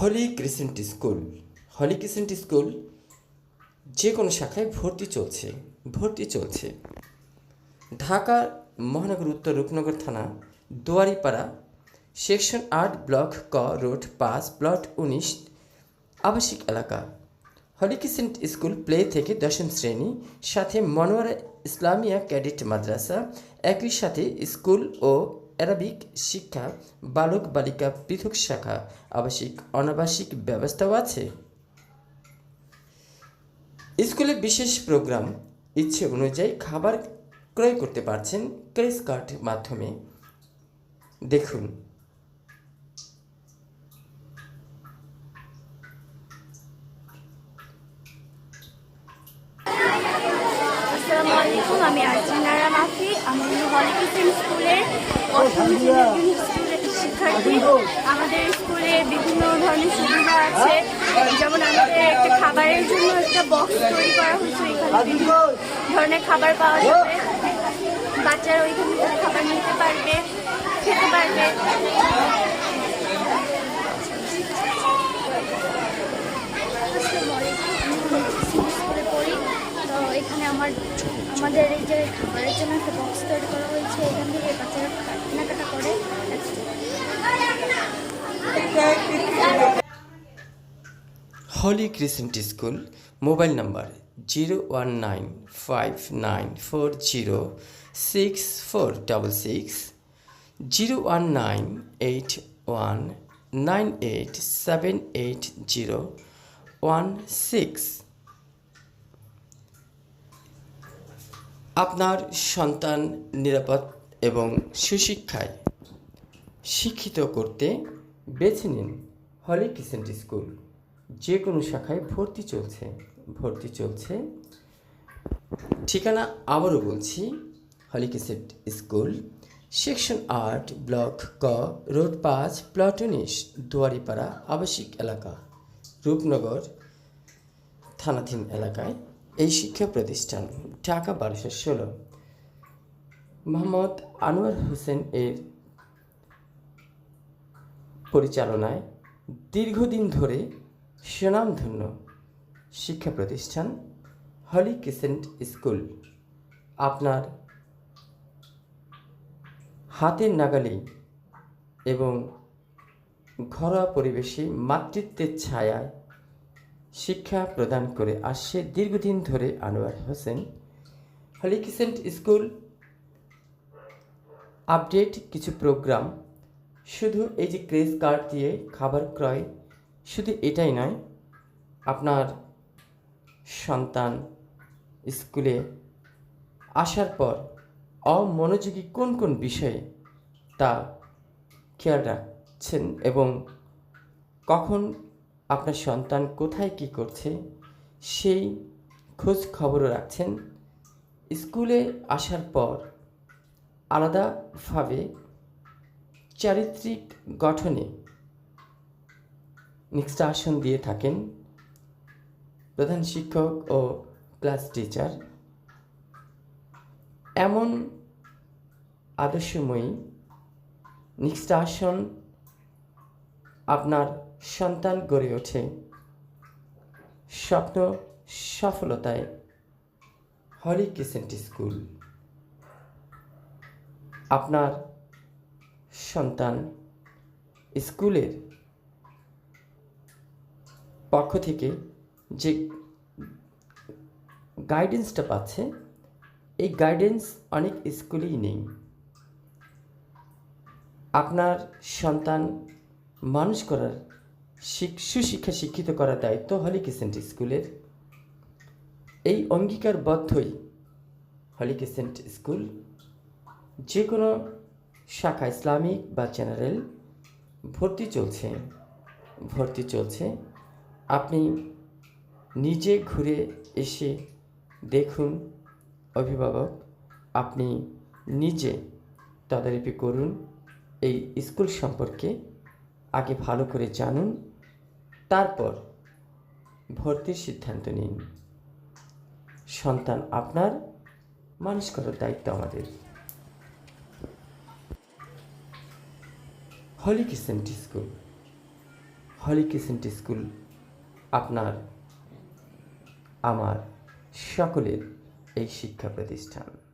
Holy Crescent School. Holy Crescent School, যে কোনো শাখায় ভর্তি চলছে ভর্তি চলছে। ঢাকা মহানগর উত্তর রূপনগর থানা, দুয়ারিপাড়া, সেকশন আট, ব্লক ক, রোড পাঁচ, প্লট উনিশ, আবাসিক এলাকা। হলিকিসেন্ট স্কুল প্লে থেকে দশম শ্রেণি, সাথে মনোয়ারা ইসলামিয়া ক্যাডেট মাদ্রাসা, একই সাথে স্কুল ও অ্যারাবিক শিক্ষা, বালক বালিকা পৃথক শাখা, আবাসিক অনাবাসিক ব্যবস্থাও আছে। স্কুলে বিশেষ প্রোগ্রাম, ইচ্ছে অনুযায়ী খাবার ক্রয় করতে পারছেন ক্রেস কার্ড মাধ্যমে। দেখুন। আলাইকুম আমি আর্জিনারা মাফি আমি হলিকিসেন স্কুলের অষ্টম শ্রেণির শিক্ষার্থী। আমাদের স্কুলে বিভিন্ন ধরনের সুবিধা আছে। যেমন আমাদের একটা খাবারের জন্য একটা বক্স তৈরি করা হয়েছে, এখানে বিভিন্ন ধরনের খাবার পাওয়া যাবে। বাচ্চারা ওইখান খাবার নিতে পারবে, খেতে পারবে স্কুলে পড়ি তো এখানে আমার আমাদের এই যে খাবারের জন্য একটা বক্স তৈরি করা হয়েছে, এখান থেকে বাচ্চারা কেনাকাটা করে। Holy Crescent School, mobile number zero one nine five nine four zero six four double six, zero one nine eight one nine eight seven eight zero one six. আপনার সন্তান নিরাপদ এবং সুশিক্ষায় শিক্ষিত করতে বেছে নিন হলি কিসেন্ট স্কুল। যে কোনো শাখায় ভর্তি চলছে ভর্তি চলছে। ঠিকানা আবারও বলছি, হলি কিসেন্ট স্কুল, সেকশন আট, ব্লক ক, রোড পাঁচ, প্লট উনিশ, দুয়ারিপাড়া আবাসিক এলাকা, রূপনগর, থানাধীন এলাকায়। এই শিক্ষা প্রতিষ্ঠান ঢাকা বারোশো ষোলো। মোহাম্মদ আনোয়ার হোসেন এর পরিচালনায় দীর্ঘদিন ধরে সুনামধন্য শিক্ষা প্রতিষ্ঠান হলি কিসেন্ট স্কুল। আপনার হাতের নাগালেই এবং ঘরোয়া পরিবেশে মাতৃত্বের ছায়ায় শিক্ষা প্রদান করে আসছে দীর্ঘদিন ধরে Anwar Hossain. Holy Crescent School update, কিছু প্রোগ্রাম। শুধু এই যে ক্রেজ কার্ড দিয়ে খাবার ক্রয়, শুধু এটাই নয়, আপনার সন্তান স্কুলে আসার পর অমনোযোগী কোন কোন বিষয়ে তা খেয়াল রাখছেন এবং কখন আপনার সন্তান কোথায় কি করছে, সেই খোঁজ খবরও রাখছেন। স্কুলে আসার পর আলাদাভাবে চারিত্রিক গঠনে নিষ্কাশন দিয়ে থাকেন প্রধান শিক্ষক ও ক্লাস টিচার। এমন আদর্শময়ী নিষ্কাশন আপনার সন্তান গড়ে ওঠে। স্বপ্ন সফলতায় হলি কিসেন্ট স্কুল। আপনার সন্তান স্কুলের পক্ষ থেকে যে গাইডেন্সটা পাচ্ছে, এই গাইডেন্স অনেক স্কুলেই নেই। আপনার সন্তান মানুষ করার সুশিক্ষা শিক্ষিত করার দায়িত্ব হলি কিসেন্ট স্কুলের। এই অঙ্গীকারবদ্ধই হলি কিসেন্ট স্কুল। যে কোনো শাখা ইসলামিক বা জেনারেল, ভর্তি চলছে ভর্তি চলছে। আপনি নিজে ঘুরে এসে দেখুন, অভিভাবক, আপনি নিজে তদারকি করুন, এই স্কুল সম্পর্কে আগে ভালো করে জানুন। তারপর ভর্তির সিদ্ধান্ত নিন। সন্তান আপনার, মানুষ করার দায়িত্ব আমাদের। হলি কিসেন্ট স্কুল হলি কিসেন্ট স্কুল আপনার, আমার, সকলের এই শিক্ষা প্রতিষ্ঠান।